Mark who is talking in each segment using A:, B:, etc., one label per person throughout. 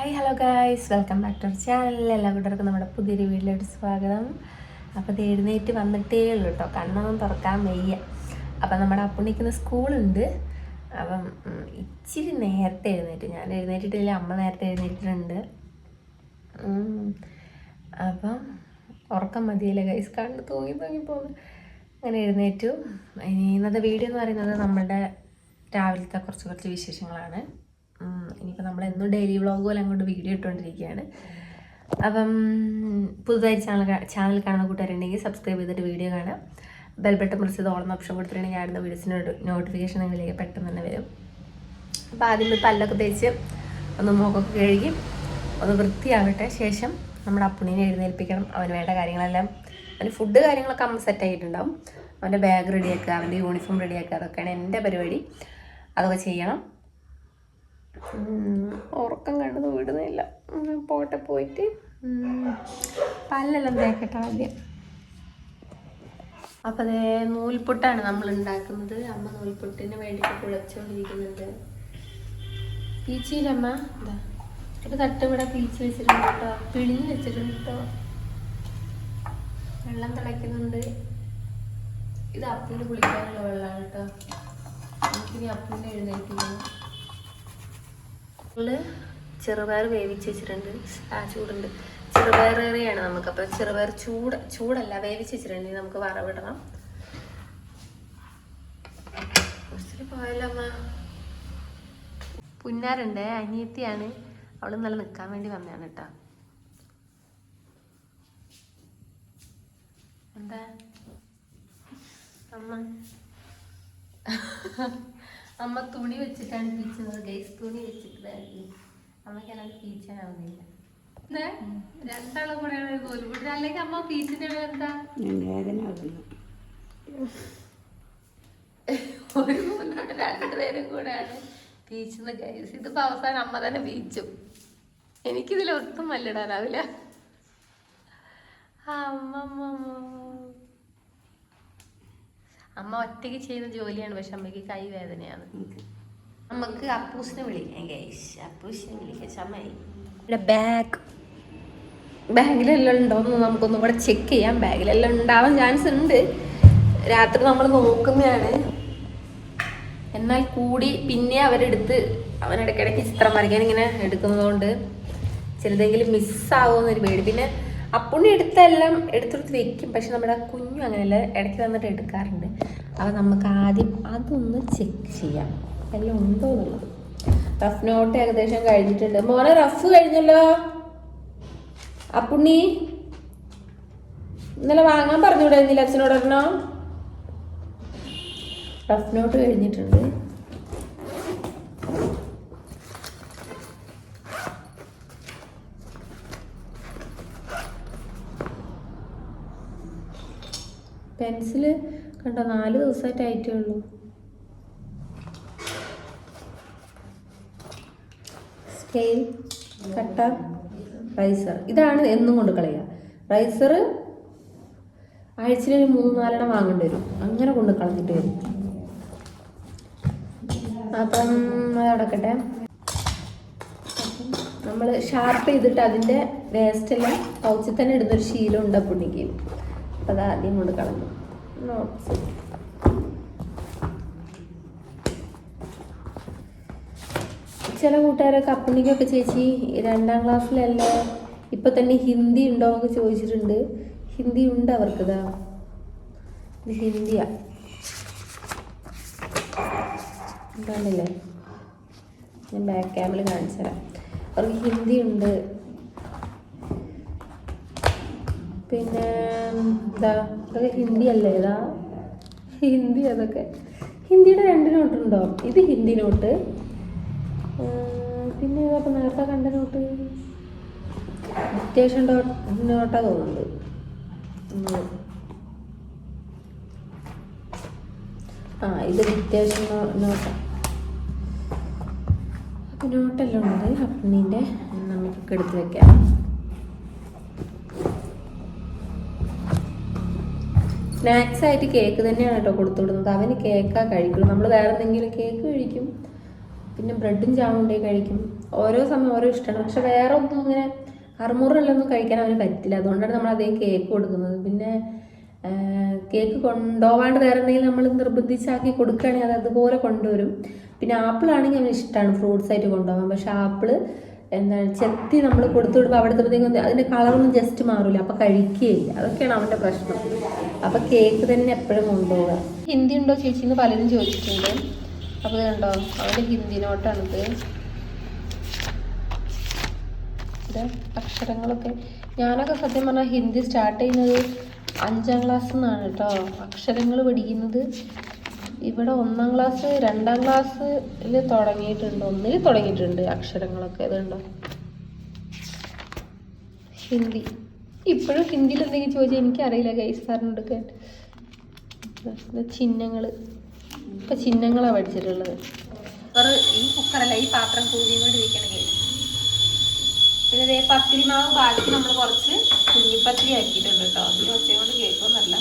A: Hi hello guys welcome back to our channel എല്ലാ കൂട്ടർക്കും നമ്മുടെ പുതിയൊരു വീട്ടിലോട്ട് സ്വാഗതം. അപ്പോൾ ഇത് എഴുന്നേറ്റ് വന്നിട്ടേ ഉള്ളൂ കേട്ടോ. കണ്ണൊന്നും തുറക്കാൻ വയ്യ. അപ്പം നമ്മുടെ അപ്പുണ്ണിക്കുന്ന സ്കൂളുണ്ട്. അപ്പം ഇച്ചിരി നേരത്തെ എഴുന്നേറ്റ്. ഞാൻ എഴുന്നേറ്റിട്ടില്ല. അമ്മ നേരത്തെ എഴുന്നേറ്റിട്ടുണ്ട്. അപ്പം ഉറക്കം മതിയല്ലേ ഗൈസ് കണ്ണ് തൂങ്ങി തൂങ്ങി പോകുന്നു അങ്ങനെ എഴുന്നേറ്റു. ഇനി ഇന്നത്തെ വീഡിയോ എന്ന് പറയുന്നത് നമ്മളുടെ രാവിലത്തെ കുറച്ച് കുറച്ച് വിശേഷങ്ങളാണ്. ഇനിയിപ്പോൾ നമ്മൾ എന്നും ഡെയിലി വ്ളോഗ് പോലെ അങ്ങോട്ട് വീഡിയോ ഇട്ടുകൊണ്ടിരിക്കുകയാണ് അപ്പം പുതുതായി ചാനൽ ചാനൽ കാണുന്ന കൂട്ടുകാരുണ്ടെങ്കിൽ സബ്സ്ക്രൈബ് ചെയ്തിട്ട് വീഡിയോ കാണാം ബെൽ ബട്ടൺ പ്രസ് ചെയ്ത് ഓളം ഓപ്ഷൻ കൊടുത്തിട്ടുണ്ടെങ്കിൽ ഇടുന്ന വീഡിയോസിന് നോട്ടിഫിക്കേഷൻ നിങ്ങളിലേക്ക് പെട്ടെന്ന് തന്നെ വരും. അപ്പോൾ ആദ്യം പല്ലൊക്കെ തേച്ച് ഒന്ന് മുഖമൊക്കെ കഴുകി ഒന്ന് വൃത്തിയാവട്ടെ. ശേഷം നമ്മുടെ അപ്പുണ്ണിനെ എഴുന്നേൽപ്പിക്കണം. അവന് വേണ്ട കാര്യങ്ങളെല്ലാം. അവന് ഫുഡ് കാര്യങ്ങളൊക്കെ അമ്മ സെറ്റ് ആയിട്ടുണ്ടാവും. അവന്റെ ബാഗ് റെഡിയാക്കുക അവന്റെ യൂണിഫോം റെഡിയാക്കുക അതൊക്കെയാണ് എന്റെ പരിപാടി. അതൊക്കെ ചെയ്യണം. ഉറക്കം കണ്ടത് വിടുന്നില്ല. പോട്ടെ പോയിട്ട്. പല്ലെല്ലാം തേക്കട്ടെ ആദ്യം. അപ്പം അതേ നൂൽപുട്ടാണ് നമ്മൾ ഉണ്ടാക്കുന്നത്. അമ്മ നൂൽപുട്ടിന് വേണ്ടിയിട്ട് കുളച്ചുകൊണ്ടിരിക്കുന്നുണ്ട് പീച്ചിയിലമ്മ എന്താ ഒരു തട്ട് ഇവിടെ പീച്ച് വെച്ചിട്ടുണ്ട് കേട്ടോ. പിളിഞ്ഞ് വെച്ചിട്ടുണ്ട് കേട്ടോ. വെള്ളം തിളയ്ക്കുന്നുണ്ട്. ഇത് അപ്പിന് കുളിക്കാനുള്ള വെള്ളമാണ് കേട്ടോ. എനിക്കിനി അപ്പിന്റെ എഴുന്നേൽപ്പിക്കണം. നമ്മൾ ചെറുപയർ വേവിച്ച് വെച്ചിട്ടുണ്ട്. ആ ചൂടുണ്ട്. ചെറുപയർ നമുക്ക്. അപ്പോൾ ചെറുപയർ ചൂട് ചൂടല്ല വേവിച്ച് വെച്ചിട്ടുണ്ട്. ഇനി നമുക്ക് വറവിടണം. പുന്നാരുണ്ട് അനിയത്തിയാണ്. അവൾ നല്ല നിക്കാൻ വേണ്ടി വന്നതാണ് കേട്ടോ. എന്താ? അമ്മ. അമ്മ തുണി വെച്ചിട്ടാണ് പീച്ചുന്നത് ഗൈസ് തുണി വെച്ചിട്ട് അമ്മയ്ക്ക് അല്ലാണ്ട് പീച്ചാനാവുന്നില്ല. രണ്ടാളും കൂടെയാണ് കോൽപുട്ട് അല്ലെങ്കിൽ അമ്മ പീച്ചിന്റെ എന്താ
B: വേദനാകുന്നു
A: ഒരു മുന്നോട്ട് രണ്ടുപേരും കൂടെയാണ് പീച്ചുന്ന ഗൈസ് ഇതിപ്പോ അവസാനം അമ്മ തന്നെ പീച്ചും. എനിക്കിതിൽ ഒട്ടും മല്ലിടാനാവില്ല അമ്മ അമ്മ, ഒറ്റയ്ക്ക് ചെയ്യുന്ന ജോലിയാണ് പക്ഷെ അമ്മയ്ക്ക് കൈ വേദനയാണ്. നമുക്ക് അപ്പൂസിനെ വിളിക്കാം ഗൈസ് അപ്പൂസിനെ വിളിക്കാം ചമ്മയി ഇവിടെ ബാഗ്. ബാഗിലെല്ലാം ഉണ്ടോയെന്ന് നമുക്കൊന്നും കൂടെ ചെക്ക് ചെയ്യാം. ബാഗിലെല്ലാം ഉണ്ടാവാൻ ചാൻസ് ഉണ്ട്. രാത്രി നമ്മൾ നോക്കുന്നതാണ്. എന്നാൽ കൂടി പിന്നെ അവരെടുത്ത് അവൻ ഇടയ്ക്കിടയ്ക്ക് ചിത്രം വരയ്ക്കാൻ ഇങ്ങനെ എടുക്കുന്നതുകൊണ്ട് ചിലതെങ്കിലും മിസ്സാവുമെന്നൊരു പേടി. പിന്നെ അപ്പുണ്ണി എടുത്തെല്ലാം എടുത്തെടുത്ത് വെക്കും. പക്ഷെ നമ്മുടെ കുഞ്ഞു അങ്ങനെയല്ല ഇടയ്ക്ക് വന്നിട്ട് എടുക്കാറുണ്ട്. അപ്പോൾ നമുക്ക് ആദ്യം അതൊന്ന് ചെക്ക് ചെയ്യാം. എല്ലാം ഉണ്ടോ എന്നുള്ളത്. റഫ് നോട്ട് ഏകദേശം കഴിഞ്ഞിട്ടുണ്ട്. മോനെ റഫ് കഴിഞ്ഞല്ലോ. അപ്പുണ്ണി ഇന്നലെ വാങ്ങാൻ പറഞ്ഞുകൂടായിരുന്നില്ല അച്ഛനോട് ഒരെണ്ണം? റഫ് നോട്ട് കഴിഞ്ഞിട്ടുണ്ട്. പെൻസിൽ കണ്ടോ നാല് ദിവസമായിട്ട് ആയിട്ടേ ഉള്ളൂ സ്കെയിൽ കട്ട റൈസർ ഇതാണ് എന്നും കൊണ്ട് കളയുക. റൈസർ ആഴ്ചയിൽ ഒരു മൂന്ന് നാലെണ്ണം വാങ്ങേണ്ടി വരും. അങ്ങനെ കൊണ്ട് കളഞ്ഞിട്ട് വരും. അപ്പം അതടക്കട്ടെ നമ്മൾ ഷാർപ്പ് ചെയ്തിട്ട് അതിന്റെ വേസ്റ്റ് എല്ലാം പൗച്ചിൽ തന്നെ ഇടുന്നൊരു ശീലം ഉണ്ട് പുണ്ണിക്ക്. അപ്പം അത് ആദ്യം കൊണ്ട് കളഞ്ഞു. നോട്ട്സ് ചില കൂട്ടുകാരൊക്കെ അപ്പുണ്ണിക്കൊക്കെ ചേച്ചി രണ്ടാം ക്ലാസ്സിലല്ലേ? ഇപ്പൊ തന്നെ ഹിന്ദി ഉണ്ടോ എന്നൊക്കെ ചോദിച്ചിട്ടുണ്ട്. ഹിന്ദി ഉണ്ട് അവർക്കിതാ. ഇത് ഹിന്ദിയാ. കണ്ടില്ലേ ഞാൻ ബാക്ക് ക്യാമിൽ കാണിച്ചു തരാം അവർക്ക് ഹിന്ദി ഉണ്ട്. പിന്നെ എന്താ അതൊക്കെ ഹിന്ദി അല്ലേ ഇതാ? ഹിന്ദി അതൊക്കെ. ഹിന്ദിയുടെ രണ്ട് നോട്ടുണ്ടോ ഇത് ഹിന്ദി നോട്ട്. പിന്നെ ഇതപ്പം നേരത്തെ കണ്ട നോട്ട്. ഡിക്റ്റേഷൻ നോട്ടാ തോന്നുന്നുണ്ട്. ആ ഇത് ഡിക്റ്റേഷൻ നോട്ടാ അപ്പം നോട്ടെല്ലാം ഉണ്ട്. അപ്പണ്ണീന്റെ നമുക്ക് എടുത്ത് വെക്കാം. സ്നാക്സ് ആയിട്ട് കേക്ക് തന്നെയാണ് കേട്ടോ കൊടുത്തു വിടുന്നത്. അവന് കേക്കാ കഴിക്കുള്ളൂ. നമ്മൾ വേറെ എന്തെങ്കിലും കേക്ക് കഴിക്കും. പിന്നെ ബ്രെഡും ചാമുണ്ടേ കഴിക്കും. ഓരോ സമയം ഓരോ ഇഷ്ടമാണ്. പക്ഷെ വേറെ ഒന്നും അങ്ങനെ അറുമുറിലൊന്നും കഴിക്കാൻ അവന് പറ്റില്ല. അതുകൊണ്ടാണ് നമ്മൾ അതേ കേക്ക് കൊടുക്കുന്നത്. പിന്നെ കേക്ക് കൊണ്ടുപോകാണ്ട് വേറെ എന്തെങ്കിലും നമ്മൾ നിർബന്ധിച്ചാക്കി കൊടുക്കുകയാണെങ്കിൽ അത് അതുപോലെ കൊണ്ടുവരും. പിന്നെ ആപ്പിൾ ആണെങ്കിൽ അവന് ഇഷ്ടമാണ് ഫ്രൂട്ട്സ് ആയിട്ട് കൊണ്ടുപോകാൻ. പക്ഷെ ആപ്പിൾ എന്താണ് ചെത്തി നമ്മൾ കൊടുത്തു വിടുമ്പോൾ അവിടെ അതിന്റെ കളറൊന്നും ജസ്റ്റ് മാറില്ല അപ്പോൾ കഴിക്കുകയില്ല. അതൊക്കെയാണ് അവന്റെ പ്രശ്നം. അപ്പോൾ കേക്ക് തന്നെ എപ്പോഴും കൊണ്ടുപോകാം ഹിന്ദി ഉണ്ടോ ചേച്ചി? എന്ന് പലരും ചോദിച്ചിട്ടുണ്ട്. അപ്പോൾ ഇതുണ്ടോ അവന്റെ ഹിന്ദി നോട്ടാണിത്. ഇത് അക്ഷരങ്ങളൊക്കെ. ഞാനൊക്കെ സത്യം പറഞ്ഞാൽ ഹിന്ദി സ്റ്റാർട്ട് ചെയ്യുന്നത് അഞ്ചാം ക്ലാസ് നിന്നാണ് കേട്ടോ. അക്ഷരങ്ങൾ പഠിക്കുന്നത് ഇവിടെ ഒന്നാം ക്ലാസ് രണ്ടാം ക്ലാസ്സിൽ തുടങ്ങിയിട്ടുണ്ട്. ഒന്നിൽ തുടങ്ങിയിട്ടുണ്ട് അക്ഷരങ്ങളൊക്കെ. ഇതുണ്ടോ ഹിന്ദി. ഇപ്പോഴും ഹിന്ദിയിൽ എന്തെങ്കിലും ചോദിച്ചാൽ എനിക്കറിയില്ല ഗൈസ് പറഞ്ഞെടുക്കാൻ ചിഹ്നങ്ങൾ ഇപ്പം ചിഹ്നങ്ങളാണ് പഠിച്ചിട്ടുള്ളത്. ഈ കുക്കറല്ല ഈ പാത്രം പിന്നെ ഇതേ പത്തിരി മാവ് ബാക്കി നമ്മൾ കുറച്ച് കുഞ്ഞിപ്പത്തിരി ആക്കിയിട്ടുണ്ട് കേട്ടോ. അതിൽ ഒച്ചയും കൊണ്ട് കേൾക്കുമെന്നല്ല.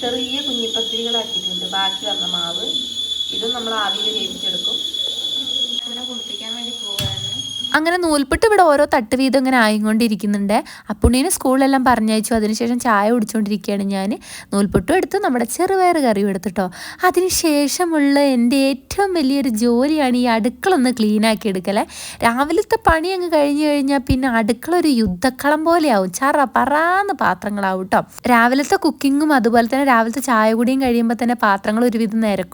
A: ചെറിയ കുഞ്ഞിപ്പത്തിരികളാക്കിയിട്ടുണ്ട് ബാക്കി വന്ന മാവ്. ഇതും നമ്മൾ ആവിയിൽ വേവിച്ചെടുക്കും. അങ്ങനെ കുളിപ്പിക്കാൻ വേണ്ടി പോവുകയാണ്
B: അങ്ങനെ നൂൽപ്പെട്ട് ഇവിടെ ഓരോ തട്ട് വീതം ഇങ്ങനെ ആയിക്കൊണ്ടിരിക്കുന്നുണ്ട്. അപ്പുണ്ണീന് സ്കൂളിലെല്ലാം പറഞ്ഞയച്ചു. അതിനുശേഷം ചായ കുടിച്ചുകൊണ്ടിരിക്കുകയാണ് ഞാൻ. നൂൽപ്പെട്ടും എടുത്ത് നമ്മുടെ ചെറുപയർ കറിയും എടുത്തിട്ടോ. അതിനുശേഷമുള്ള എന്റെ ഏറ്റവും വലിയൊരു ജോലിയാണ് ഈ അടുക്കള ഒന്ന് ക്ലീൻ ആക്കി എടുക്കലേ. രാവിലത്തെ പണി അങ്ങ് കഴിഞ്ഞു കഴിഞ്ഞാൽ പിന്നെ അടുക്കള ഒരു യുദ്ധക്കളം പോലെയാവും. ചറ പറാന്ന് പാത്രങ്ങളാവും കേട്ടോ രാവിലത്തെ കുക്കിങ്ങും അതുപോലെ തന്നെ രാവിലത്തെ ചായ കുടിയും കഴിയുമ്പോൾ തന്നെ പാത്രങ്ങൾ ഒരുവിധം നിരക്കും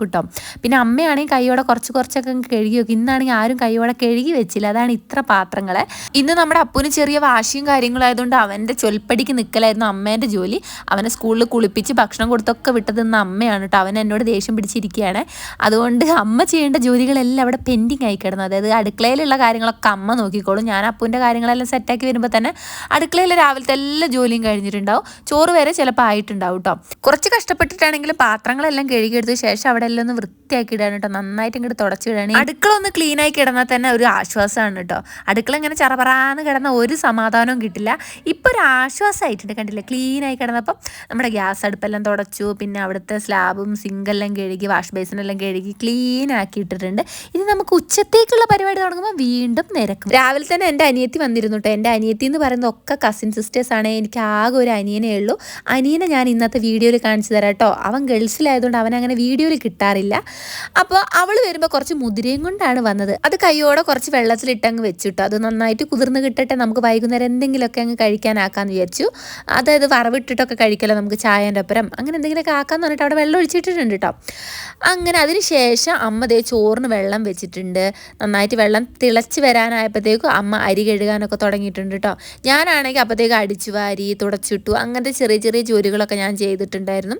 B: പിന്നെ അമ്മയാണെങ്കിൽ കൈയോടെ കുറച്ച് കുറച്ചൊക്കെ കഴുകി വെക്കും. ഇന്നാണെങ്കിൽ ആരും കൈയോടെ കഴുകി വെച്ചില്ല. അതാണ് ഇത്ര പാത്രങ്ങളെ ഇന്ന് നമ്മുടെ അപ്പുന് ചെറിയ വാശിയും കാര്യങ്ങളും ആയതുകൊണ്ട് അവന്റെ ചൊൽപ്പടിക്ക് നിൽക്കലായിരുന്നു അമ്മേന്റെ ജോലി. അവനെ സ്കൂളിൽ കുളിപ്പിച്ച് ഭക്ഷണം കൊടുത്തൊക്കെ വിട്ടത് ഇന്ന് അമ്മയാണ് കേട്ടോ. അവൻ എന്നോട് ദേഷ്യം പിടിച്ചിരിക്കുകയാണ്. അതുകൊണ്ട് അമ്മ ചെയ്യേണ്ട ജോലികളെല്ലാം അവിടെ പെൻഡിങ് ആയി കിടന്നു. അതായത് അടുക്കളയിലുള്ള കാര്യങ്ങളൊക്കെ അമ്മ നോക്കിക്കോളും. ഞാൻ അപ്പുവിന്റെ കാര്യങ്ങളെല്ലാം സെറ്റാക്കി വരുമ്പോൾ തന്നെ അടുക്കളയിൽ രാവിലത്തെ എല്ലാ ജോലിയും കഴിഞ്ഞിട്ടുണ്ടാവും. ചോറ് വരെ ചിലപ്പോൾ ആയിട്ടുണ്ടാവും കേട്ടോ. കുറച്ച് കഷ്ടപ്പെട്ടിട്ടാണെങ്കിലും പാത്രങ്ങളെല്ലാം കഴുകിയെടുത്ത ശേഷം അവിടെ എല്ലാം ഒന്ന് വൃത്തിയാക്കി ഇടാൻ കേട്ടോ. നന്നായിട്ട് ഇങ്ങോട്ട് തുടച്ചിടാണ് അടുക്കള ഒന്ന് ക്ലീൻ ആയി കിടന്നാൽ തന്നെ ഒരു ആശ്വാസമാണ് കേട്ടോ. അടുക്കള ഇങ്ങനെ ചറപറാന്ന് കിടന്ന ഒരു സമാധാനവും കിട്ടില്ല. ഇപ്പോൾ ഒരു ആശ്വാസമായിട്ടുണ്ട് കണ്ടില്ലേ? ക്ലീൻ ആയി കിടന്നപ്പം നമ്മുടെ ഗ്യാസ് അടുപ്പെല്ലാം തുടച്ചു പിന്നെ അവിടുത്തെ സ്ലാബും സിങ്കെല്ലാം കഴുകി വാഷ് ബേസിനെല്ലാം കഴുകി ക്ലീൻ ആക്കി ഇട്ടിട്ടുണ്ട് ഇനി നമുക്ക് ഉച്ചത്തേക്കുള്ള പരിപാടി തുടങ്ങുമ്പോൾ വീണ്ടും നിരക്കും. രാവിലെ തന്നെ എന്റെ അനിയത്തി വന്നിരുന്നു കേട്ടോ എന്റെ അനിയത്തി എന്ന് പറയുന്നത് ഒക്കെ കസിൻ സിസ്റ്റേഴ്സ് ആണ്. എനിക്ക് ആകെ ഒരു അനിയനേ ഉള്ളൂ. അനിയനെ ഞാൻ ഇന്നത്തെ വീഡിയോയിൽ കാണിച്ചു തരാം കേട്ടോ അവൻ ഗൾഫിലായതുകൊണ്ട് അവൻ അങ്ങനെ വീഡിയോയിൽ കിട്ടാറില്ല. അപ്പോൾ അവൾ വരുമ്പോൾ കുറച്ച് മുതിരയും കൊണ്ടാണ് വന്നത്. അത് കൈയോടെ കുറച്ച് വെള്ളത്തിലിട്ടങ്ങ് വെച്ചിട്ടു. അത് നന്നായിട്ട് കുതിർന്ന് കിട്ടട്ടെ. നമുക്ക് വൈകുന്നേരം എന്തെങ്കിലുമൊക്കെ അങ്ങ് കഴിക്കാനാക്കാന്ന് വിചാരിച്ചു. അതായത് വറവിട്ടിട്ടൊക്കെ കഴിക്കല്ലോ നമുക്ക് ചായന്റെ അപ്പുറം. അങ്ങനെ എന്തെങ്കിലുമൊക്കെ ആക്കാന്ന് പറഞ്ഞിട്ട് അവിടെ വെള്ളം ഒഴിച്ചിട്ടിട്ടുണ്ട് കേട്ടോ. അങ്ങനെ അതിന് ശേഷം അമ്മ ദേ ചോറിന് വെള്ളം വെച്ചിട്ടുണ്ട്. നന്നായിട്ട് വെള്ളം തിളച്ച് വരാനായപ്പോഴത്തേക്കും അമ്മ അരി കഴുകാനൊക്കെ തുടങ്ങിയിട്ടുണ്ട് കേട്ടോ. ഞാനാണെങ്കിൽ അപ്പോഴത്തേക്ക് അടിച്ചു വാരി തുടച്ചിട്ടു. അങ്ങനത്തെ ചെറിയ ചെറിയ ജോലികളൊക്കെ ഞാൻ ചെയ്തിട്ടുണ്ടായിരുന്നു.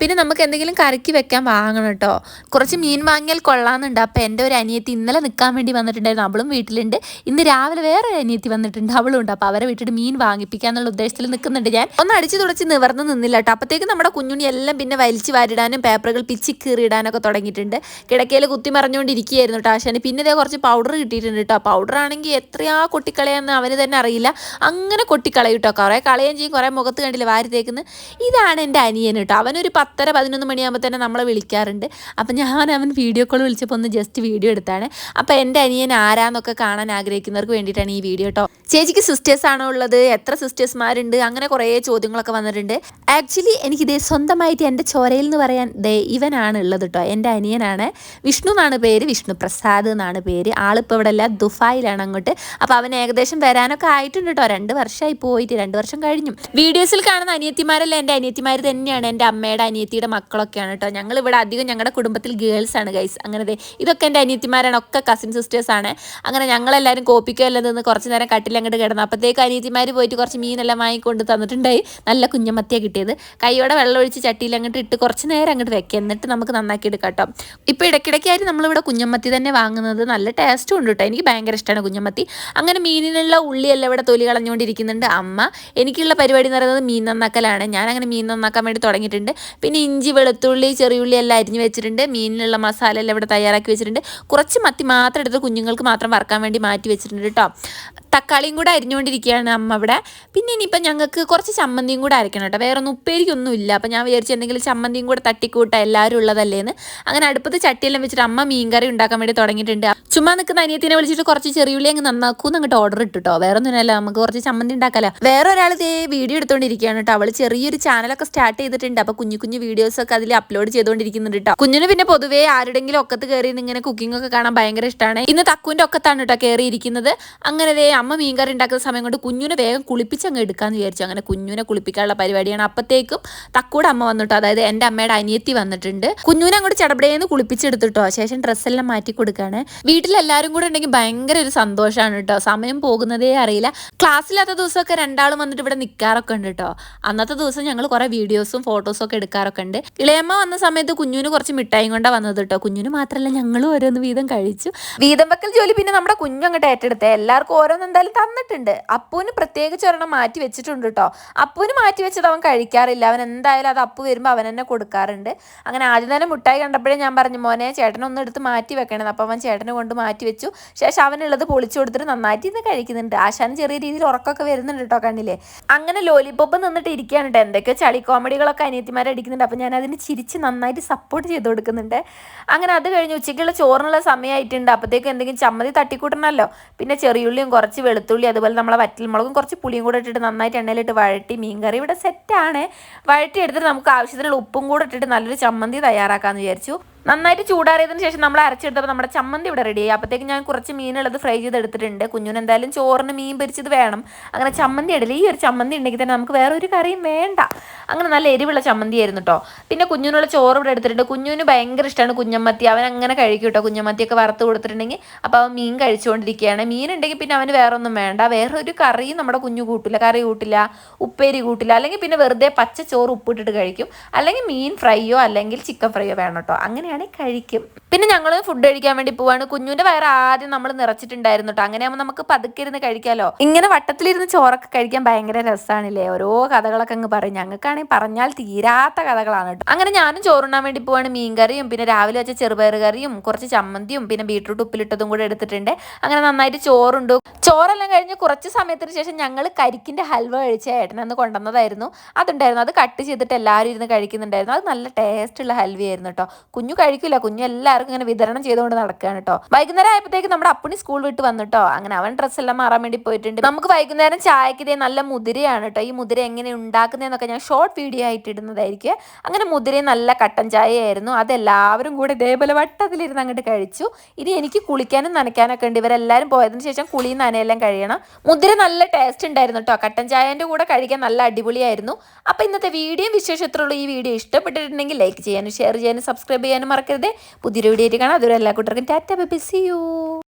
B: പിന്നെ നമുക്ക് എന്തെങ്കിലും കറക്കി വെക്കാൻ വാങ്ങണം കേട്ടോ. കുറച്ച് മീൻ വാങ്ങിയാൽ കൊള്ളാമെന്നുണ്ട്. അപ്പോൾ എന്റെ ഒരു അനിയത്തി ഇന്നലെ നിൽക്കാൻ വേണ്ടി വന്നിട്ടുണ്ടായിരുന്നു. അവളും വീട്ടിലുണ്ട് ഇന്ന് രാവിലെ വേറെ അനിയത്തി വന്നിട്ടുണ്ട്. അവളും ഉണ്ട്. അപ്പോൾ അവരെ വിട്ടിട്ട് മീൻ വാങ്ങിപ്പിക്കാന്നുള്ള ഉദ്ദേശത്തിൽ നിൽക്കുന്നുണ്ട് ഞാൻ. ഒന്ന് അടിച്ചു തുടച്ച് നിവർന്ന് നിന്നില്ല കേട്ടോ. അപ്പോഴത്തേക്ക് നമ്മുടെ കുഞ്ഞുണി എല്ലാം പിന്നെ വലിച്ചു വാരിടാനും പേപ്പറുകൾ പിച്ചി കീറിയിടാനൊക്കെ തുടങ്ങിയിട്ടുണ്ട്. കിടക്കയിൽ കുത്തി മറിഞ്ഞുകൊണ്ടിരിക്കുകയായിരുന്നു കേട്ടോ ആശാന്. പിന്നെ ഇതേ കുറച്ച് പൗഡർ കിട്ടിയിട്ടുണ്ട് കേട്ടോ. പൗഡർ ആണെങ്കിൽ എത്രയാ കൊട്ടിക്കളയാന്ന് അവന് തന്നെ അറിയില്ല. അങ്ങനെ കൊട്ടിക്കളയും കേട്ടോ. കുറേ കളയുകയും ചെയ്യും. കുറേ മുഖത്ത് കണ്ടില്ല വാരി ഇതാണ് എന്റെ അനിയൻ കേട്ടോ. അവനൊരു പത്തര പതിനൊന്ന് മണിയാകുമ്പോൾ തന്നെ നമ്മളെ വിളിക്കാറുണ്ട്. അപ്പം ഞാൻ അവൻ വീഡിയോ കോൾ വിളിച്ചപ്പോൾ ഒന്ന് ജസ്റ്റ് വീഡിയോ എടുത്താണ്. അപ്പോൾ എന്റെ അനിയൻ ആരാന്നൊക്കെ കാണാൻ ആഗ്രഹിക്കുന്നവർക്ക് വേണ്ടിയിട്ടാണ് ഈ വീഡിയോ കേട്ടോ ചേച്ചിക്ക് സിസ്റ്റേഴ്സ് ആണോ ഉള്ളത്? എത്ര സിസ്റ്റേഴ്സ്മാരുണ്ട് അങ്ങനെ കുറേ ചോദ്യങ്ങളൊക്കെ വന്നിട്ടുണ്ട്. ആക്ച്വലി എനിക്കിതേ സ്വന്തമായിട്ട് എന്റെ ചോരയിൽ എന്ന് പറയാൻ ദേ ഇവനാണ് ഉള്ളത് കേട്ടോ എന്റെ അനിയനാണ്. വിഷ്ണു എന്നാണ് പേര്. വിഷ്ണു പ്രസാദ് എന്നാണ് പേര്. ആളിപ്പോൾ ഇവിടെ അല്ല ദുഫായിലാണ് അങ്ങോട്ട്. അപ്പോൾ അവൻ ഏകദേശം വരാനൊക്കെ ആയിട്ടുണ്ട് കേട്ടോ രണ്ട് വർഷമായി പോയിട്ട് രണ്ട് വർഷം കഴിഞ്ഞു. വീഡിയോസിൽ കാണുന്ന അനിയത്തിമാരല്ല? എന്റെ അനിയത്തിമാർ തന്നെയാണ്. എന്റെ അമ്മയുടെ അനിയത്തിയുടെ മക്കളൊക്കെയാണ് കേട്ടോ ഞങ്ങൾ ഇവിടെ അധികം ഞങ്ങളുടെ കുടുംബത്തിൽ ഗേൾസ് ആണ് ഗൈസ് അങ്ങനെ ഇതൊക്കെ എന്റെ അനിയത്തിമാരാണ്. ഒക്കെ കസിൻ സിസ്റ്റേഴ്സ് ആണ്. അങ്ങനെ ഞങ്ങളെല്ലാവരും കോപ്പിക്കുമല്ലോ നിന്ന് കുറച്ച് നേരം കട്ടിൽ അങ്ങോട്ട് കിടന്നു. അപ്പോഴത്തേക്ക് അനിയത്തിമാർ പോയിട്ട് കുറച്ച് മീനെല്ലാം വാങ്ങിക്കൊണ്ട് തന്നിട്ടുണ്ടായി. നല്ല കുഞ്ഞമത്തിയാണ് കിട്ടിയത്. കൈയോടെ വെള്ളം ഒഴിച്ച് ചട്ടിയിൽ അങ്ങോട്ട് ഇട്ട് കുറച്ച് നേരം അങ്ങോട്ട് വെക്കുക എന്നിട്ട് നമുക്ക് നന്നാക്കി എടുക്കാം ഇപ്പോൾ ഇടയ്ക്കിടയ്ക്കായിട്ട് നമ്മളിവിടെ കുഞ്ഞമ്മത്തി തന്നെ വാങ്ങുന്നത് നല്ല ടേസ്റ്റും ഉണ്ട് കേട്ടോ. എനിക്ക് ഭയങ്കര ഇഷ്ടമാണ് കുഞ്ഞമ്മത്തി. അങ്ങനെ മീനിനുള്ള ഉള്ളിയെല്ലാം ഇവിടെ തൊലി കളഞ്ഞുകൊണ്ടിരിക്കുന്നുണ്ട് അമ്മ. എനിക്കുള്ള പരിപാടി എന്ന് പറയുന്നത് മീൻ നന്നാക്കലാണ്. ഞാൻ അങ്ങനെ മീൻ നന്നാക്കാൻ വേണ്ടി തുടങ്ങിയിട്ടുണ്ട്. പിന്നെ ഇഞ്ചി വെളുത്തുള്ളി ചെറിയുള്ളി എല്ലാം അരിഞ്ഞ് വെച്ചിട്ടുണ്ട്. മീനിനുള്ള മസാല എല്ലാം ഇവിടെ തയ്യാറാക്കി വെച്ചിട്ടുണ്ട്. കുറച്ച് മത്തി മാത്രം എടുത്ത് കുഞ്ഞുങ്ങൾക്ക് മാത്രം വറക്കാൻ വേണ്ടി വേണ്ടി മാറ്റി വെച്ചിട്ടുണ്ട് കേട്ടോ തക്കാളിയും കൂടെ അരിഞ്ഞുകൊണ്ടിരിക്കുകയാണ് അമ്മ അവിടെ. പിന്നെ ഇനിയിപ്പോൾ ഞങ്ങൾക്ക് കുറച്ച് ചമ്മന്തിയും കൂടെ അരയ്ക്കണം കേട്ടോ വേറെ ഒന്നും ഉപ്പേരിക്കൊന്നും ഇല്ല അപ്പോൾ ഞാൻ വിചാരിച്ചു എന്തെങ്കിലും ചമ്മന്തിയും കൂടെ തട്ടിക്കൂട്ട എല്ലാവരും ഉള്ളതല്ലേന്ന്. അങ്ങനെ അടുപ്പത്ത് ചട്ടിയെല്ലാം വെച്ചിട്ട് അമ്മ മീൻ കറി ഉണ്ടാക്കാൻ വേണ്ടി തുടങ്ങിയിട്ടുണ്ട്. ചുമ്മാ നിൽക്കുന്ന അനിയത്തിനെ വിളിച്ചിട്ട് കുറച്ച് ചെറിയുള്ളി അങ്ങ് നന്നാക്കൂന്ന് അങ്ങോട്ട് ഓർഡർ ഇട്ടു കേട്ടോ വേറെ ഒന്നുമില്ല നമുക്ക് കുറച്ച് ചമ്മന്തി ഉണ്ടാക്കാലോ. വേറെ ഒരാൾ ഇതേ വീഡിയോ എടുത്തുകൊണ്ടിരിക്കുകയാണ് കേട്ടോ അവൾ ചെറിയൊരു ചാനലൊക്കെ സ്റ്റാർട്ട് ചെയ്തിട്ടുണ്ട്. അപ്പോൾ കുഞ്ഞു കുഞ്ഞു വീഡിയോസ് ഒക്കെ അതിൽ അപ്ലോഡ് ചെയ്തുകൊണ്ടിരിക്കുന്നുണ്ട് കേട്ടോ കുഞ്ഞിന് പിന്നെ പൊതുവേ ആരുടെങ്കിലും ഒക്കത്ത് കയറി ഇങ്ങനെ കുക്കിംഗ് ഒക്കെ കാണാൻ ഭയങ്കര ഇഷ്ടമാണ് ഇന്ന് തക്കുവിന്റെ ഒക്കത്താണ് കേട്ടോ കയറിയിരിക്കുന്നത്. അങ്ങനെ ദേ അമ്മ മീൻകറി ഉണ്ടാക്കുന്ന സമയം കൊണ്ട് കുഞ്ഞിനെ വേഗം കുളിപ്പിച്ച് അങ്ങ് എടുക്കാമെന്ന് വിചാരിച്ചു. അങ്ങനെ കുഞ്ഞിനെ കുളിപ്പിക്കാനുള്ള പരിപാടിയാണ് അപ്പത്തേക്കും തക്കൂടെ അമ്മ വന്നിട്ടോ അതായത് എന്റെ അമ്മയുടെ അനിയത്തി വന്നിട്ടുണ്ട്. കുഞ്ഞിനെ അങ്ങോട്ട് ചടപടേന്ന് കുളിപ്പിച്ചെടുത്തിട്ടോ ശേഷം ഡ്രസ്സെല്ലാം മാറ്റി കൊടുക്കാണ്. വീട്ടിലെല്ലാവരും കൂടെ ഉണ്ടെങ്കിൽ ഭയങ്കര ഒരു സന്തോഷമാണ് കേട്ടോ സമയം പോകുന്നതേ അറിയില്ല. ക്ലാസ്സില്ലാത്ത ദിവസമൊക്കെ രണ്ടാളും വന്നിട്ട് ഇവിടെ നിൽക്കാറൊക്കെ ഉണ്ട് കേട്ടോ അന്നത്തെ ദിവസം ഞങ്ങൾ കുറേ വീഡിയോസും ഫോട്ടോസും ഒക്കെ എടുക്കാറൊക്കെ ഉണ്ട്. ഇളയമ്മ വന്ന സമയത്ത് കുഞ്ഞിന് കുറച്ച് മിഠായി കൊണ്ടാണ് വന്നത് കേട്ടോ കുഞ്ഞിന് മാത്രമല്ല ഞങ്ങളും ഓരോന്ന് വീതം കഴിച്ചു. വീതം വെക്കൽ ജോലി പിന്നെ നമ്മുടെ കുഞ്ഞങ്ങോട്ട് ഏറ്റെടുത്തേ. എല്ലാവർക്കും ഓരോന്ന് എന്തായാലും തന്നിട്ടുണ്ട്. അപ്പൂന് പ്രത്യേകിച്ച് ഒരെണ്ണം മാറ്റി വെച്ചിട്ടുണ്ട് കേട്ടോ അപ്പൂന് മാറ്റി വെച്ചത് അവൻ കഴിക്കാറില്ല. അവൻ എന്തായാലും അത് അപ്പു വരുമ്പോൾ അവൻ തന്നെ കൊടുക്കാറുണ്ട്. അങ്ങനെ ആദ്യം തന്നെ മുട്ടായി കണ്ടപ്പോഴേ ഞാൻ പറഞ്ഞു മോനെ ചേട്ടനൊന്നും എടുത്ത് മാറ്റി വെക്കണം അപ്പോൾ അവൻ ചേട്ടനെ കൊണ്ട് മാറ്റി വെച്ചു. ശേഷം അവനുള്ളത് പൊളിച്ചു കൊടുത്തിട്ട് നന്നായിട്ട് ഇന്ന് കഴിക്കുന്നുണ്ട്. ആശാന് ചെറിയ രീതിയിൽ ഉറക്കമൊക്കെ വരുന്നുണ്ട് കേട്ടോ കണ്ണിലെ. അങ്ങനെ ലോലിപോപ്പ് നിന്നിട്ട് ഇരിക്കുകയാണ് കേട്ടോ എന്തൊക്കെയോ ചളി കോമഡികളൊക്കെ അനിയത്തിമാരെ അടിക്കുന്നുണ്ട്. അപ്പോൾ ഞാൻ അതിന് ചിരിച്ച് നന്നായിട്ട് സപ്പോർട്ട് ചെയ്ത് കൊടുക്കുന്നുണ്ട്. അങ്ങനെ അത് കഴിഞ്ഞ് ഉച്ചയ്ക്കുള്ള ചോറിനുള്ള സമയമായിട്ടുണ്ട് അപ്പോഴത്തേക്ക് എന്തെങ്കിലും ചമ്മതി തട്ടിക്കൂട്ടണമല്ലോ പിന്നെ ചെറിയുള്ളിയും കുറച്ച് വെളുത്തുള്ളി അതുപോലെ നമ്മളെ വറ്റൽമുളകും കുറച്ച് പുളിയും കൂടെ ഇട്ടിട്ട് നന്നായിട്ട് എണ്ണയിലിട്ട് വഴട്ടി മീൻകറി. ഇവിടെ സെറ്റാണ് വഴട്ടി എടുത്തിട്ട് നമുക്ക് ആവശ്യത്തിനുള്ള ഉപ്പും കൂടെ ഇട്ടിട്ട് നല്ലൊരു ചമ്മന്തി തയ്യാറാക്കാമെന്ന് വിചാരിച്ചു. നന്നായിട്ട് ചൂടാറിയതിന് ശേഷം നമ്മൾ അരച്ചെടുത്തപ്പോൾ നമ്മുടെ ചമ്മന്തി ഇവിടെ റെഡിയായി അപ്പോഴത്തേക്ക് ഞാൻ കുറച്ച് മീനുള്ളത് ഫ്രൈ ചെയ്തെടുത്തിട്ടുണ്ട്. കുഞ്ഞുന് എന്തായാലും ചോറിന് മീൻ പൊരിച്ചത് വേണം. അങ്ങനെ ചമ്മന്തി ഇടൽ. ഈ ഒരു ചമ്മന്തി ഉണ്ടെങ്കിൽ തന്നെ നമുക്ക് വേറെ ഒരു കറിയും വേണ്ട. അങ്ങനെ നല്ല എരിവുള്ള ചമ്മന്തി ആയിരുന്നു കേട്ടോ പിന്നെ കുഞ്ഞിനുള്ള ചോറ് ഇവിടെ എടുത്തിട്ടുണ്ട്. കുഞ്ഞുന് ഭയങ്കര ഇഷ്ടമാണ് കുഞ്ഞമ്മത്തി. അവൻ അങ്ങനെ കഴിക്കും കേട്ടോ കുഞ്ഞമ്മത്തിയൊക്കെ വറുത്ത് കൊടുത്തിട്ടുണ്ടെങ്കിൽ അപ്പോൾ അവൻ മീൻ കഴിച്ചുകൊണ്ടിരിക്കുകയാണ്. മീൻ ഉണ്ടെങ്കിൽ പിന്നെ അവന് വേറൊന്നും വേണ്ട. വേറെ ഒരു കറിയും നമ്മുടെ കുഞ്ഞു കൂട്ടില്ല. കറി കൂട്ടില്ല ഉപ്പേരി കൂട്ടില്ല. അല്ലെങ്കിൽ പിന്നെ വെറുതെ പച്ച ചോറ് ഉപ്പിട്ടിട്ട് കഴിക്കും. അല്ലെങ്കിൽ മീൻ ഫ്രൈയോ അല്ലെങ്കിൽ ചിക്കൻ ഫ്രൈയോ വേണം കേട്ടോ അങ്ങനെയാണെങ്കിൽ കഴിക്കും. പിന്നെ ഞങ്ങൾ ഫുഡ് കഴിക്കാൻ വേണ്ടി പോവാണ്. കുഞ്ഞുവിന്റെ വയറ് ആദ്യം നമ്മൾ നിറച്ചിട്ടുണ്ടായിരുന്നു കേട്ടോ അങ്ങനെയാകുമ്പോൾ നമുക്ക് പതുക്കെ ഇരുന്ന് കഴിക്കാമല്ലോ ഇങ്ങനെ വട്ടത്തിലിരുന്ന് ചോറൊക്കെ കഴിക്കാൻ ഭയങ്കര രസമാണില്ലേ ഓരോ കഥകളൊക്കെ അങ്ങ് പറയും. ഞങ്ങൾക്കാണെങ്കിൽ പറഞ്ഞാൽ തീരാത്ത കഥകളാണ് കേട്ടോ അങ്ങനെ ഞാനും ചോറുണ്ണാൻ വേണ്ടി പോവാണ്. മീൻകറിയും പിന്നെ രാവിലെ വെച്ച ചെറുപയർ കറിയും കുറച്ച് ചമ്മന്തിയും പിന്നെ ബീട്രൂട്ട് ഉപ്പിലിട്ടതും കൂടെ എടുത്തിട്ടുണ്ട്. അങ്ങനെ നന്നായിട്ട് ചോറുണ്ട്. ചോറെല്ലാം കഴിഞ്ഞ് കുറച്ച് സമയത്തിന് ശേഷം ഞങ്ങൾ കരിക്കിന്റെ ഹൽവ കഴിച്ച ഏട്ടനന്ന് കൊണ്ടുവന്നതായിരുന്നു. അതുണ്ടായിരുന്നു. അത് കട്ട് ചെയ്തിട്ട് എല്ലാവരും ഇരുന്ന് കഴിക്കുന്നുണ്ടായിരുന്നു. അത് നല്ല ടേസ്റ്റ് ഉള്ള ഹൽവയായിരുന്നു കേട്ടോ കുഞ്ഞു കഴിക്കില്ല കുഞ്ഞു എല്ലാവർക്കും ഇങ്ങനെ വിതരണം ചെയ്തുകൊണ്ട് നടക്കുകയാണ് കേട്ടോ വൈകുന്നേരം ആയപ്പോഴത്തേക്ക് നമ്മുടെ അപ്പണി സ്കൂൾ വിട്ട് വന്നിട്ടോ അങ്ങനെ അവൻ ഡ്രസ്സ് എല്ലാം മാറാൻ വേണ്ടി പോയിട്ടുണ്ട്. നമുക്ക് വൈകുന്നേരം ചായക്ക് ഇതേ നല്ല മുതിരയാണ് കേട്ടോ ഈ മുതിര എങ്ങനെ ഉണ്ടാക്കുന്നതെന്നൊക്കെ ഞാൻ ഷോർട്ട് വീഡിയോ ആയിട്ട് ഇടുന്നതായിരിക്കും. അങ്ങനെ മുതിര നല്ല കട്ടൻ ചായയായിരുന്നു. അതെല്ലാവരും കൂടെ ഇതേപോലെ വട്ടത്തിലിരുന്ന് അങ്ങോട്ട് കഴിച്ചു. ഇനി എനിക്ക് കുളിക്കാനും നനയ്ക്കാനൊക്കെ ഉണ്ട്. ഇവരെല്ലാവരും പോയതിന് ശേഷം കുളിയും നനയെല്ലാം കഴിയണം. മുതിര നല്ല ടേസ്റ്റ് ഉണ്ടായിരുന്നു കേട്ടോ കട്ടൻ ചായന്റെ കൂടെ കഴിക്കാൻ നല്ല അടിപൊളിയായിരുന്നു. അപ്പോൾ ഇന്നത്തെ വീഡിയോ വിശേഷത്തിലുള്ള ഈ വീഡിയോ ഇഷ്ടപ്പെട്ടിട്ടുണ്ടെങ്കിൽ ലൈക്ക് ചെയ്യാനും ഷെയർ ചെയ്യാനും സബ്സ്ക്രൈബ് ചെയ്യാനും മറക്കരുത്. പുതിയൊരു വീഡിയോ ആയിട്ട് കാണാം. അതുവരെ എല്ലാ കൂട്ടർക്കും ടാറ്റ ബൈ സി യു